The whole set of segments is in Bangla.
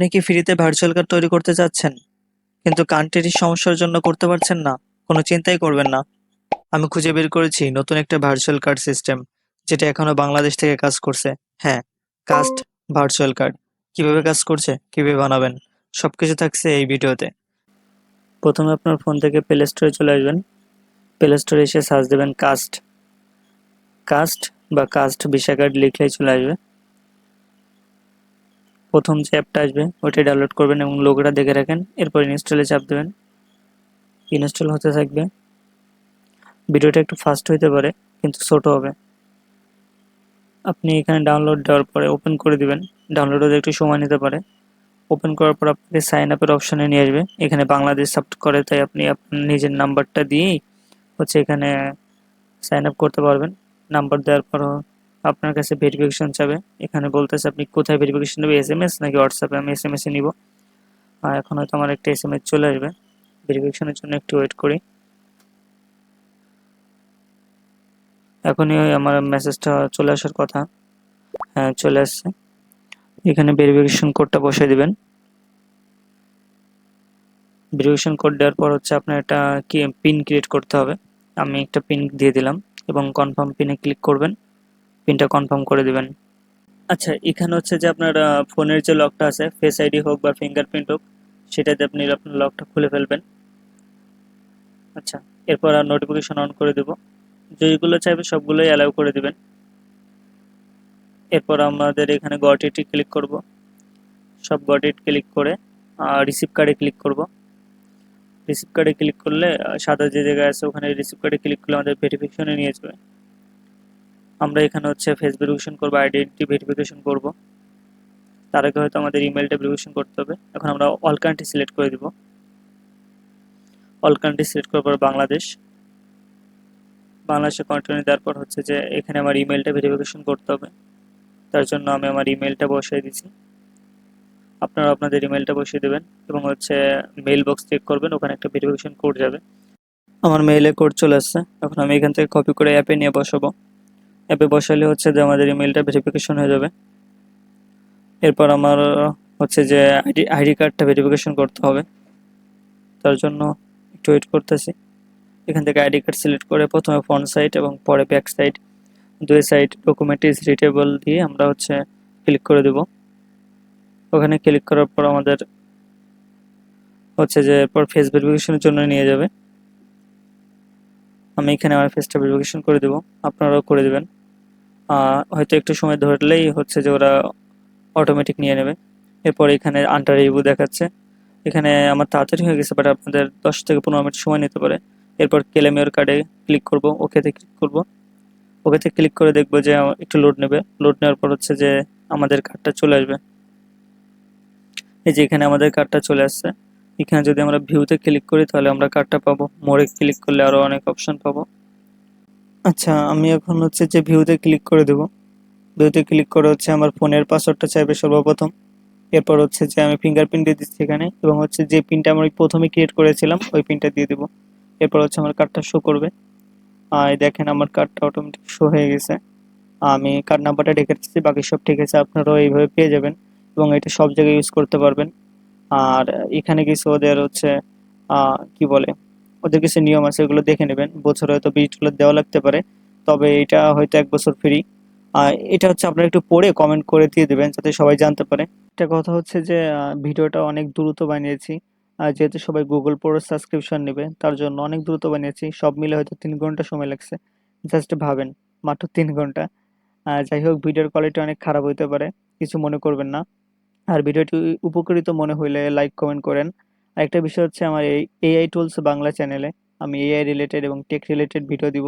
আপনি কি ফ্রিতে ভার্চুয়াল কার্ড তৈরি করতে চাচ্ছেন কিন্তু কান্ট্রির সমস্যার জন্য করতে পারছেন না। কোনো চিন্তাই করবেন না। আমি খুঁজে বের করেছি নতুন একটা ভার্চুয়াল কার্ড সিস্টেম যেটা এখনও বাংলাদেশ থেকে কাজ করছে। হ্যাঁ কাস্ট ভার্চুয়াল কার্ড কীভাবে কাজ করছে? কীভাবে বানাবেন? সবকিছু থাকছে এই ভিডিওতে। প্রথমে আপনার ফোন থেকে প্লে স্টোরে চলে আসবেন। প্লে স্টোরে এসে সার্চ দেবেন কাস্ট কাস্ট বা কাস্ট ভিসা কার্ড লিখলেই চলে আসবে। প্রথম যে অ্যাপটা আসবে ওইটা ডাউনলোড করবেন এবং লোগোটা দেখে রাখেন, এরপর ইনস্টলে চাপ দেবেন। ইনস্টল হতে থাকবে। ভিডিওটা একটু ফাস্ট হইতে পারে, কিন্তু ছোট হবে। আপনি এখানে ডাউনলোড দেওয়ার পরে ওপেন করে দিবেন। ডাউনলোড হতে একটু সময় নিতে পারে। ওপেন করার পর আপনাকে সাইন আপের অপশানে নিয়ে আসবে। এখানে বাংলাদেশ সাপোর্ট করে, তাই আপনি আপনার নিজের নাম্বারটা দিয়েই হচ্ছে এখানে সাইন আপ করতে পারবেন। নাম্বার দেওয়ার পর আপনার কাছে ভেরিফিকেশন চাবে। এখানে বলতেছে আপনি কোথায় ভেরিফিকেশন নেবে এস এম এস নাকি হোয়াটসঅ্যাপে আমি এস এম এসে নিব। আর এখন হয়তো আমার একটা এস এম এস চলে আসবে। ভেরিফিকেশনের জন্য একটু ওয়েট করি। এখনই আমার মেসেজটা চলে আসার কথা। হ্যাঁ চলে আসছে। এখানে ভেরিফিকেশন কোডটা বসিয়ে দিবেন। ভেরিফিকেশন কোড দেওয়ার পর হচ্ছে আপনার একটা কি পিন ক্রিয়েট করতে হবে। আমি একটা পিন দিয়ে দিলাম এবং কনফার্ম পিনে ক্লিক করবেন। পিনটা কনফার্ম করে দিবেন। আচ্ছা এখানে হচ্ছে যে আপনার ফোনের যে লকটা আছে ফেস আইডি হোক বা ফিঙ্গারপ্রিন্ট হোক, সেটাতে আপনি আপনার লকটা খুলে ফেলবেন। আচ্ছা এরপর আর নোটিফিকেশন অন করে দেব। যেগুলো চাইবে সবগুলোই অ্যালাউ করে দিবেন। এরপর আমাদের এখানে গট ইটে ক্লিক করব। সব গট ইট ক্লিক করে রিসিভ কার্ডে ক্লিক করব। রিসিভ কার্ডে ক্লিক করলে সাদা যে জায়গায় আছে, ওখানে রিসিভ কার্ডে ক্লিক করলে আমাদের ভেরিফিকেশনে নিয়ে যাবে। আমরা এখানে হচ্ছে ফেস ভেরিফিকেশন করব আইডেন্টি ভেরিফিকেশন করব। তার আগে হয়তো আমাদের ইমেলটা ভেরিফিকেশন করতে হবে। এখন আমরা অল কান্ট্রি সিলেক্ট করে দিব। অল কান্ট্রি সিলেক্ট করার পর বাংলাদেশ। বাংলাদেশে কন্টিনিউ দেওয়ার পর হচ্ছে যে এখানে আমার ইমেলটা ভেরিফিকেশন করতে হবে। তার জন্য আমি আমার ইমেলটা বসিয়ে দিছি আপনারা আপনাদের ইমেলটা বসিয়ে দেবেন এবং হচ্ছে মেইল বক্স চেক করবেন, ওখানে একটা ভেরিফিকেশন কোড যাবে। আমার মেইলে কোড চলে আসছে। এখন আমি এখান থেকে কপি করে অ্যাপে নিয়ে বসাবো। অ্যাপে বসালে হচ্ছে যে আমাদের ইমেলটা ভেরিফিকেশন হয়ে যাবে। এরপর আমার হচ্ছে যে আইডি আইডি কার্ডটা ভেরিফিকেশন করতে হবে। তার জন্য একটু ওয়েট করতেছি। এখান থেকে আইডি কার্ড সিলেক্ট করে প্রথমে ফ্রন্ট সাইড এবং পরে ব্যাক সাইড দুই সাইড ডকুমেন্ট ইজ রিটেবল দিয়ে আমরা হচ্ছে ক্লিক করে দেব। ওখানে ক্লিক করার পর আমাদের হচ্ছে যে এরপর ফেস ভেরিফিকেশনের জন্য নিয়ে যাবে। আমি এখানে আমার ফেসটা ভেরিফিকেশন করে দেবো। আপনারাও করে দেবেন। হয়তো একটু সময় ধরলেই হচ্ছে যে ওরা অটোমেটিক নিয়ে নেবে। এরপর এখানে আন্টার রিভিউ দেখাচ্ছে। এখানে আমার তাড়াতাড়ি হয়ে গেছে বাট আপনাদের দশ থেকে পনেরো মিনিট সময় নিতে পারে। এরপর কেলেমিওর কার্ডে ক্লিক করব ওকেতে ক্লিক করব। ওকেতে ক্লিক করে দেখব যে একটু লোড নেবে। লোড নেওয়ার পর হচ্ছে যে আমাদের কার্ডটা চলে আসবে। এই যে এখানে আমাদের কার্ডটা চলে আসছে। এখানে যদি আমরা ভিউতে ক্লিক করি তাহলে আমরা কার্ডটা পাবো। মোড়ে ক্লিক করলে আরও অনেক অপশন পাবো। আচ্ছা আমি এখন হচ্ছে যে ভিউতে ক্লিক করে দেব। ভিউতে ক্লিক করে হচ্ছে আমার ফোনের পাসওয়ার্ডটা চাইবে সর্বপ্রথম। এরপর হচ্ছে যে আমি ফিঙ্গারপ্রিন্ট দিয়ে দিচ্ছি এখানে এবং হচ্ছে যে পিনটা আমি প্রথমে ক্রিয়েট করেছিলাম ওই পিনটা দিয়ে দেবো। এরপর হচ্ছে আমার কার্ডটা শো করবে। আর দেখেন আমার কার্ডটা অটোমেটিক শো হয়ে গেছে। আমি কার্ড নাম্বারটা রেখে দিচ্ছি বাকি সব ঠিক আছে আপনারাও এইভাবে পেয়ে যাবেন এবং এটা সব জায়গায় ইউজ করতে পারবেন। আর এখানে কিছু ওদের হচ্ছে কি বলে? ওদের কিছু নিয়ম আছে, ওগুলো দেখে নেবেন। বছরে হয়তো ডলার দেওয়া লাগতে পারে, তবে এটা হয়তো এক বছর ফ্রি। এটা হচ্ছে আপনারা একটু পড়ে কমেন্ট করে দিয়ে দেবেন, যাতে সবাই জানতে পারে। একটা কথা হচ্ছে যে ভিডিওটা অনেক দ্রুত বানিয়েছি। আর যেহেতু সবাই গুগল প্রো সাবস্ক্রিপশন নেবে, তার জন্য অনেক দ্রুত বানিয়েছি। সব মিলে হয়তো তিন ঘণ্টা সময় লাগছে। জাস্ট ভাবেন, মাত্র তিন ঘণ্টা। যাই হোক, ভিডিওর কোয়ালিটি অনেক খারাপ হইতে পারে, কিছু মনে করবেন না। আর ভিডিওটি উপকৃত মনে হইলে লাইক কমেন্ট করেন। আরেকটা বিষয় হচ্ছে আমার এই এআই টুলস বাংলা চ্যানেলে আমি এআই রিলেটেড এবং টেক রিলেটেড ভিডিও দিব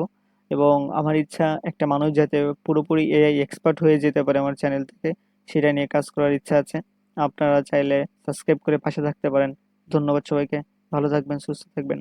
এবং আমার ইচ্ছা একটা মানুষ যাতে পুরোপুরি এআই এক্সপার্ট হয়ে যেতে পারে আমার চ্যানেল থেকে, সেটা নিয়ে কাজ করার ইচ্ছা আছে। আপনারা চাইলে সাবস্ক্রাইব করে পাশে থাকতে পারেন। ধন্যবাদ সবাইকে। ভালো থাকবেন, সুস্থ থাকবেন।